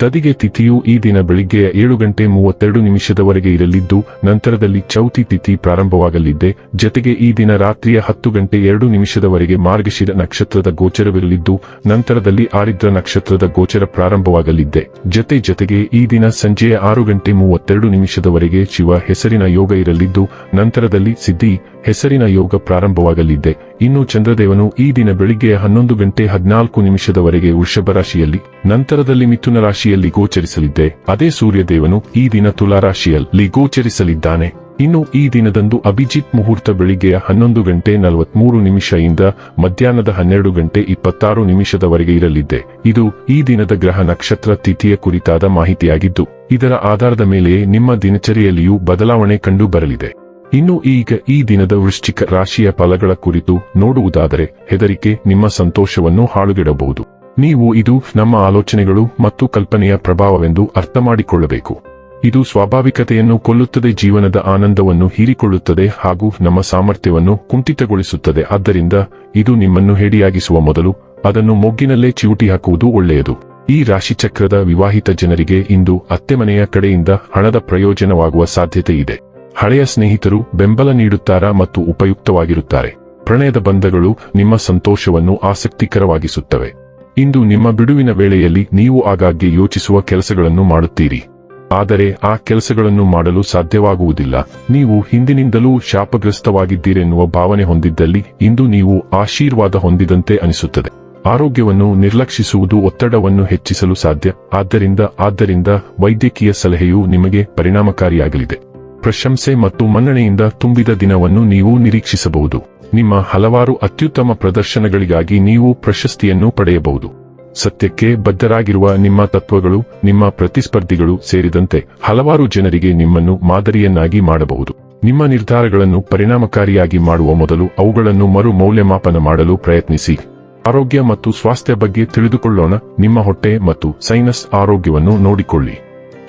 ತದಿಗೆ ತಿಥಿಯು ಈ ದಿನ ಬೆಳಿಗ್ಗೆಯ ಏಳು ಗಂಟೆ ಮೂವತ್ತೆರಡು ನಿಮಿಷದವರೆಗೆ ಇರಲಿದ್ದು, ನಂತರದಲ್ಲಿ ಚೌತಿ ತಿಥಿ ಪ್ರಾರಂಭವಾಗಲಿದೆ. ಜತೆಗೆ ಈ ದಿನ ರಾತ್ರಿಯ ಹತ್ತು ಗಂಟೆ ಎರಡು ನಿಮಿಷದವರೆಗೆ ಮಾರ್ಗಶಿರ ನಕ್ಷತ್ರದ ಗೋಚರವಿರಲಿದ್ದು, ನಂತರದಲ್ಲಿ ಆರಿದ್ರ ನಕ್ಷತ್ರದ ಗೋಚರ ಪ್ರಾರಂಭವಾಗಲಿದೆ. ಜತೆ ಜತೆಗೆ ಈ ದಿನ ಸಂಜೆಯ ಆರು ಗಂಟೆ ಮೂವತ್ತೆರಡು ನಿಮಿಷದವರೆಗೆ ಶಿವ ಹೆಸರಿನ ಯೋಗ ಇರಲಿದ್ದು, ನಂತರದಲ್ಲಿ ಸಿದ್ಧಿ ಹೆಸರಿನ ಯೋಗ ಪ್ರಾರಂಭವಾಗಲಿದೆ. ಇನ್ನು ಚಂದ್ರದೇವನು ಈ ದಿನ ಬೆಳಿಗ್ಗೆ ಹನ್ನೊಂದು ಗಂಟೆ ಹದಿನಾಲ್ಕು ನಿಮಿಷದವರೆಗೆ ವೃಷಭ ರಾಶಿಯಲ್ಲಿ, ನಂತರದಲ್ಲಿ ಮಿಥುನ ರಾಶಿಯಲ್ಲಿ ಗೋಚರಿಸಲಿದ್ದೆ. ಅದೇ ಸೂರ್ಯದೇವನು ಈ ದಿನ ತುಲಾರಾಶಿಯಲ್ಲಿ ಗೋಚರಿಸಲಿದ್ದಾನೆ. ಇನ್ನು ಈ ದಿನದಂದು ಅಭಿಜಿತ್ ಮುಹೂರ್ತ ಬೆಳಿಗ್ಗೆಯ ಹನ್ನೊಂದು ಗಂಟೆ ನಲವತ್ಮೂರು ನಿಮಿಷದಿಂದ ಮಧ್ಯಾಹ್ನದ ಹನ್ನೆರಡು ಗಂಟೆ ಇಪ್ಪತ್ತಾರು ನಿಮಿಷದವರೆಗೆ ಇರಲಿದ್ದೆ. ಇದು ಈ ದಿನದ ಗ್ರಹ ನಕ್ಷತ್ರ ತಿಥಿಯ ಕುರಿತಾದ ಮಾಹಿತಿಯಾಗಿದ್ದು, ಇದರ ಆಧಾರದ ಮೇಲೆಯೇ ನಿಮ್ಮ ದಿನಚರಿಯಲ್ಲಿಯೂ ಬದಲಾವಣೆ ಕಂಡು ಬರಲಿದೆ. ಇನ್ನು ಈಗ ಈ ದಿನದ ವೃಶ್ಚಿಕ ರಾಶಿಯ ಫಲಗಳ ಕುರಿತು ನೋಡುವುದಾದರೆ ಹೆದರಿಕೆ ನಿಮ್ಮ ಸಂತೋಷವನ್ನು ಹಾಳುಗೆಡಬಹುದು. ನೀವು ಇದು ನಮ್ಮ ಆಲೋಚನೆಗಳು ಮತ್ತು ಕಲ್ಪನೆಯ ಪ್ರಭಾವವೆಂದು ಅರ್ಥಮಾಡಿಕೊಳ್ಳಬೇಕು. ಇದು ಸ್ವಾಭಾವಿಕತೆಯನ್ನು ಕೊಲ್ಲುತ್ತದೆ, ಜೀವನದ ಆನಂದವನ್ನು ಹೀರಿಕೊಳ್ಳುತ್ತದೆ ಹಾಗೂ ನಮ್ಮ ಸಾಮರ್ಥ್ಯವನ್ನು ಕುಂಠಿತಗೊಳಿಸುತ್ತದೆ. ಆದ್ದರಿಂದ ಇದು ನಿಮ್ಮನ್ನು ಹೇಡಿಯಾಗಿಸುವ ಮೊದಲು ಅದನ್ನು ಮೊಗ್ಗಿನಲ್ಲೇ ಚಿವುಟಿ ಹಾಕುವುದು ಒಳ್ಳೆಯದು. ಈ ರಾಶಿಚಕ್ರದ ವಿವಾಹಿತ ಜನರಿಗೆ ಇಂದು ಅತ್ತೆಮನೆಯ ಕಡೆಯಿಂದ ಹಣದ ಪ್ರಯೋಜನವಾಗುವ ಸಾಧ್ಯತೆ ಇದೆ. ಹಳೆಯ ಸ್ನೇಹಿತರು ಬೆಂಬಲ ನೀಡುತ್ತಾರಾ ಮತ್ತು ಉಪಯುಕ್ತವಾಗಿರುತ್ತಾರೆ. ಪ್ರಣಯದ ಬಂಧಗಳು ನಿಮ್ಮ ಸಂತೋಷವನ್ನು ಆಸಕ್ತಿಕರವಾಗಿಸುತ್ತವೆ. ಇಂದು ನಿಮ್ಮ ಬಿಡುವಿನ ವೇಳೆಯಲ್ಲಿ ನೀವು ಆಗಾಗ್ಗೆ ಯೋಚಿಸುವ ಕೆಲಸಗಳನ್ನು ಮಾಡುತ್ತೀರಿ. ಆದರೆ ಆ ಕೆಲಸಗಳನ್ನು ಮಾಡಲು ಸಾಧ್ಯವಾಗುವುದಿಲ್ಲ. ನೀವು ಹಿಂದಿನಿಂದಲೂ ಶಾಪಗ್ರಸ್ತವಾಗಿದ್ದೀರೆನ್ನುವ ಭಾವನೆ ಹೊಂದಿದ್ದಲ್ಲಿ ಇಂದು ನೀವು ಆಶೀರ್ವಾದ ಹೊಂದಿದಂತೆ ಅನಿಸುತ್ತದೆ. ಆರೋಗ್ಯವನ್ನು ನಿರ್ಲಕ್ಷಿಸುವುದು ಒತ್ತಡವನ್ನು ಹೆಚ್ಚಿಸಲು ಸಾಧ್ಯ. ಆದ್ದರಿಂದ ಆದ್ದರಿಂದ ವೈದ್ಯಕೀಯ ಸಲಹೆಯು ನಿಮಗೆ ಪರಿಣಾಮಕಾರಿಯಾಗಲಿದೆ. ಪ್ರಶಂಸೆ ಮತ್ತು ಮನ್ನಣೆಯಿಂದ ತುಂಬಿದ ದಿನವನ್ನು ನೀವು ನಿರೀಕ್ಷಿಸಬಹುದು. ನಿಮ್ಮ ಹಲವಾರು ಅತ್ಯುತ್ತಮ ಪ್ರದರ್ಶನಗಳಿಗಾಗಿ ನೀವು ಪ್ರಶಸ್ತಿಯನ್ನು ಪಡೆಯಬಹುದು. ಸತ್ಯಕ್ಕೆ ಬದ್ಧರಾಗಿರುವ ನಿಮ್ಮ ತತ್ವಗಳು, ನಿಮ್ಮ ಪ್ರತಿಸ್ಪರ್ಧಿಗಳು ಸೇರಿದಂತೆ ಹಲವಾರು ಜನರಿಗೆ ನಿಮ್ಮನ್ನು ಮಾದರಿಯನ್ನಾಗಿ ಮಾಡಬಹುದು. ನಿಮ್ಮ ನಿರ್ಧಾರಗಳನ್ನು ಪರಿಣಾಮಕಾರಿಯಾಗಿ ಮಾಡುವ ಮೊದಲು ಅವುಗಳನ್ನು ಮರು ಮೌಲ್ಯಮಾಪನ ಮಾಡಲು ಪ್ರಯತ್ನಿಸಿ. ಆರೋಗ್ಯ ಮತ್ತು ಸ್ವಾಸ್ಥ್ಯ ಬಗ್ಗೆ ತಿಳಿದುಕೊಳ್ಳೋಣ. ನಿಮ್ಮ ಹೊಟ್ಟೆ ಮತ್ತು ಸೈನಸ್ ಆರೋಗ್ಯವನ್ನು ನೋಡಿಕೊಳ್ಳಿ.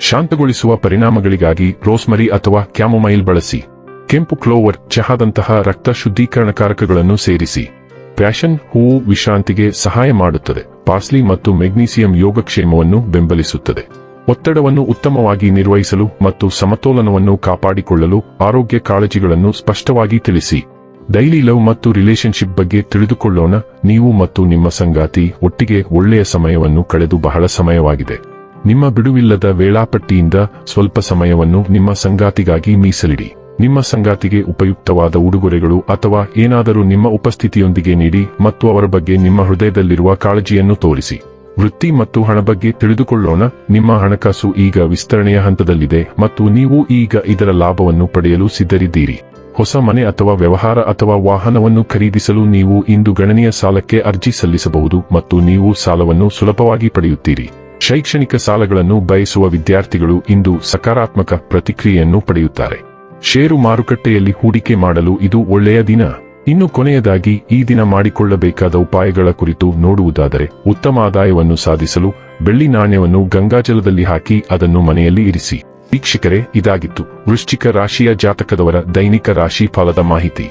ಶಾಂತಗೊಳಿಸುವ ಪರಿಣಾಮಗಳಿಗಾಗಿ ರೋಸ್ಮರಿ ಅಥವಾ ಕ್ಯಾಮೊಮೈಲ್ ಬಳಸಿ. ಕೆಂಪು ಕ್ಲೋವರ್ ಚಹಾದಂತಹ ರಕ್ತ ಶುದ್ಧೀಕರಣಕಾರಕಗಳನ್ನು ಸೇರಿಸಿ. ಪ್ಯಾಷನ್ ಹೂವು ವಿಶ್ರಾಂತಿಗೆ ಸಹಾಯ ಮಾಡುತ್ತದೆ. ಪಾರ್ಸ್ಲಿ ಮತ್ತು ಮೆಗ್ನೀಸಿಯಂ ಯೋಗಕ್ಷೇಮವನ್ನು ಬೆಂಬಲಿಸುತ್ತದೆ. ಒತ್ತಡವನ್ನು ಉತ್ತಮವಾಗಿ ನಿರ್ವಹಿಸಲು ಮತ್ತು ಸಮತೋಲನವನ್ನು ಕಾಪಾಡಿಕೊಳ್ಳಲು ಆರೋಗ್ಯ ಕಾಳಜಿಗಳನ್ನು ಸ್ಪಷ್ಟವಾಗಿ ತಿಳಿಸಿ. ಡೈಲಿ ಲವ್ ಮತ್ತು ರಿಲೇಶನ್ಶಿಪ್ ಬಗ್ಗೆ ತಿಳಿದುಕೊಳ್ಳೋಣ. ನೀವು ಮತ್ತು ನಿಮ್ಮ ಸಂಗಾತಿ ಒಟ್ಟಿಗೆ ಒಳ್ಳೆಯ ಸಮಯವನ್ನು ಕಳೆದು ಬಹಳ ಸಮಯವಾಗಿದೆ. ನಿಮ್ಮ ಬಿಡುವಿಲ್ಲದ ವೇಳಾಪಟ್ಟಿಯಿಂದ ಸ್ವಲ್ಪ ಸಮಯವನ್ನು ನಿಮ್ಮ ಸಂಗಾತಿಗಾಗಿ ಮೀಸಲಿಡಿ. ನಿಮ್ಮ ಸಂಗಾತಿಗೆ ಉಪಯುಕ್ತವಾದ ಉಡುಗೊರೆಗಳು ಅಥವಾ ಏನಾದರೂ ನಿಮ್ಮ ಉಪಸ್ಥಿತಿಯೊಂದಿಗೆ ನೀಡಿ ಮತ್ತು ಅವರ ಬಗ್ಗೆ ನಿಮ್ಮ ಹೃದಯದಲ್ಲಿರುವ ಕಾಳಜಿಯನ್ನು ತೋರಿಸಿ. ವೃತ್ತಿ ಮತ್ತು ಹಣ ಬಗ್ಗೆ ತಿಳಿದುಕೊಳ್ಳೋಣ. ನಿಮ್ಮ ಹಣಕಾಸು ಈಗ ವಿಸ್ತರಣೆಯ ಹಂತದಲ್ಲಿದೆ ಮತ್ತು ನೀವು ಈಗ ಇದರ ಲಾಭವನ್ನು ಪಡೆಯಲು ಸಿದ್ಧರಿದ್ದೀರಿ. ಹೊಸ ಮನೆ ಅಥವಾ ವ್ಯವಹಾರ ಅಥವಾ ವಾಹನವನ್ನು ಖರೀದಿಸಲು ನೀವು ಇಂದು ಗಣನೀಯ ಸಾಲಕ್ಕೆ ಅರ್ಜಿ ಸಲ್ಲಿಸಬಹುದು ಮತ್ತು ನೀವು ಸಾಲವನ್ನು ಸುಲಭವಾಗಿ ಪಡೆಯುತ್ತೀರಿ. ಶೈಕ್ಷಣಿಕ ಸಾಲಗಳನ್ನು ಬಯಸುವ ವಿದ್ಯಾರ್ಥಿಗಳು ಇಂದು ಸಕಾರಾತ್ಮಕ ಪ್ರತಿಕ್ರಿಯೆಯನ್ನು ಪಡೆಯುತ್ತಾರೆ. ಷೇರು ಮಾರುಕಟ್ಟೆಯಲ್ಲಿ ಹೂಡಿಕೆ ಮಾಡಲು ಇದು ಒಳ್ಳೆಯ ದಿನ. ಇನ್ನು ಕೊನೆಯದಾಗಿ, ಈ ದಿನ ಮಾಡಿಕೊಳ್ಳಬೇಕಾದ ಉಪಾಯಗಳ ಕುರಿತು ನೋಡುವುದಾದರೆ, ಉತ್ತಮ ಆದಾಯವನ್ನು ಸಾಧಿಸಲು ಬೆಳ್ಳಿ ನಾಣ್ಯವನ್ನು ಗಂಗಾಜಲದಲ್ಲಿ ಹಾಕಿ ಅದನ್ನು ಮನೆಯಲ್ಲಿ ಇರಿಸಿ. ವೀಕ್ಷಕರೇ, ಇದಾಗಿತ್ತು. ವೃಶ್ಚಿಕ ರಾಶಿಯ ಜಾತಕದವರ ದೈನಿಕ ರಾಶಿ ಫಲದ ಮಾಹಿತಿ.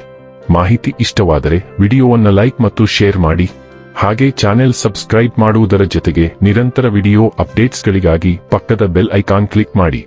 ಮಾಹಿತಿ ಇಷ್ಟವಾದರೆ ವಿಡಿಯೋವನ್ನು ಲೈಕ್ ಮತ್ತು ಶೇರ್ ಮಾಡಿ. ಹಾಗೆ ಚಾನೆಲ್ ಸಬ್ಸ್ಕ್ರೈಬ್ ಮಾಡುವುದರ ಜೊತೆಗೆ ನಿರಂತರ ವಿಡಿಯೋ ಅಪ್ಡೇಟ್ಸ್ಗಳಿಗಾಗಿ ಪಕ್ಕದ ಬೆಲ್ ಐಕಾನ್ ಕ್ಲಿಕ್ ಮಾಡಿ.